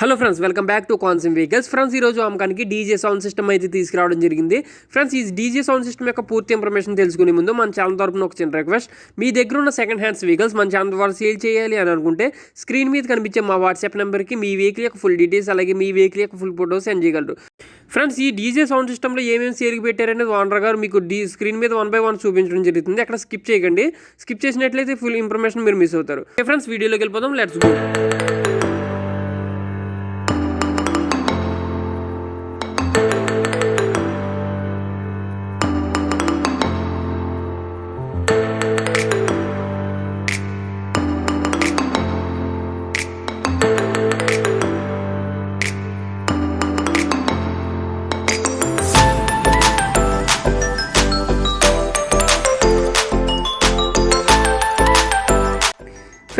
Hello friends welcome back to కాన్సిమ్ vehicles friends ఈ రోజు అమ్మకానికి డీజే సౌండ్ సిస్టమ్ అయితే తీసుకురావడం జరిగింది. ఫ్రెండ్స్ ఈ డీజే సౌండ్ సిస్టమ్ యొక్క పూర్తి ఇన్ఫర్మేషన్ తెలుసుకునే ముందు మన ఛానల్ తరపున ఒక చిన్న రిక్వెస్ట్ మీ దగ్గర ఉన్న సెకండ్ హ్యాండ్స్ వెహికల్స్ మన ఛానల్ ద్వారా సేల్ చేయాలి అని అనుకుంటే స్క్రీన్ మీద కనిపించే మా వాట్సాప్ నెంబర్కి మీ వెహికల్ యొక్క ఫుల్ డీటెయిల్స్ అలాగే మీ వెహికల్ యొక్క ఫుల్ ఫోటోస్ సెండ్ చేయగలరు. ఫ్రెండ్స్ ఈ డీజే సౌండ్ సిస్టమ్లో ఏమేమి సేల్కి పెట్టారనేది ఓనర్ గారు మీకు డీ స్క్రీన్ మీద వన్ బై వన్ చూపించడం జరుగుతుంది. అక్కడ స్కిప్ చేయకండి. స్కిప్ చేసినట్లయితే ఫుల్ ఇన్ఫర్మేషన్ మీరు మిస్ అవుతారు. ఫ్రెండ్స్ వీడియోలోకి వెళ్ళిపోదాం. లెట్స్ గో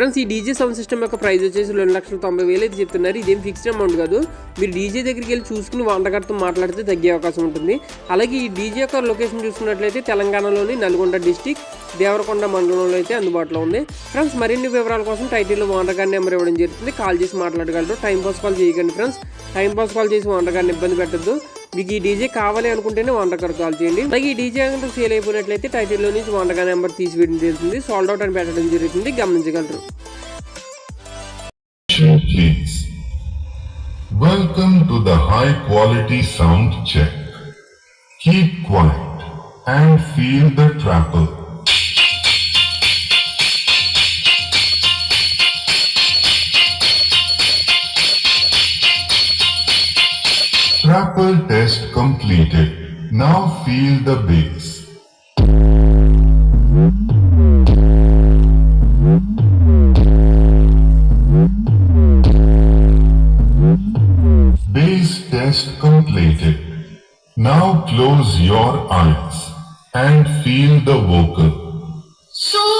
ఫ్రెండ్స్ ఈ డీజే సౌండ్ సిస్టమ్ యొక్క ప్రైస్ వచ్చేసి రెండు లక్షల తొంభై వేలు అయితే చెప్తున్నారు. ఇదేం ఫిక్స్డ్ అమౌంట్ కాదు. మీరు డీజే దగ్గరికి వెళ్ళి చూసుకుని వంటగారితో మాట్లాడితే తగ్గే అవకాశం ఉంటుంది. అలాగే ఈ డీజే యొక్క లొకేషన్ చూసుకున్నట్లయితే తెలంగాణలోని నల్గొండ డిస్టిక్ దేవరకొండ మండలంలో అయితే అందుబాటులో ఉంది. ఫ్రెండ్స్ మరిన్ని వివరాల కోసం టైటిల్లో వంటగారి నెంబర్ ఇవ్వడం జరుగుతుంది. కాల్ చేసి మాట్లాడగలరు. టైం పాస్ కాల్ చేయకండి ఫ్రెండ్స్. టైం పాస్ కాల్ చేసి వంటగారిని ఇబ్బంది పెట్టద్దు. మీకు ఈ డీజే కావాలి అనుకుంటేనే వంటగారు కాల్ చేయండి. అలాగే ఈ డీజే కనుక సేల్ అయిపోయినట్లయితే టైటిల్లో నుంచి వంటగా నెంబర్ తీసివేయడం జరుగుతుంది. సాల్డ్ అవుట్ అని పెట్టడం జరుగుతుంది. గమనించగలరు. Welcome to the high quality sound check. Keep quiet and feel the trapper. Trapper test completed. Now feel the bass. Bass test completed. Now close your eyes and feel the vocal. So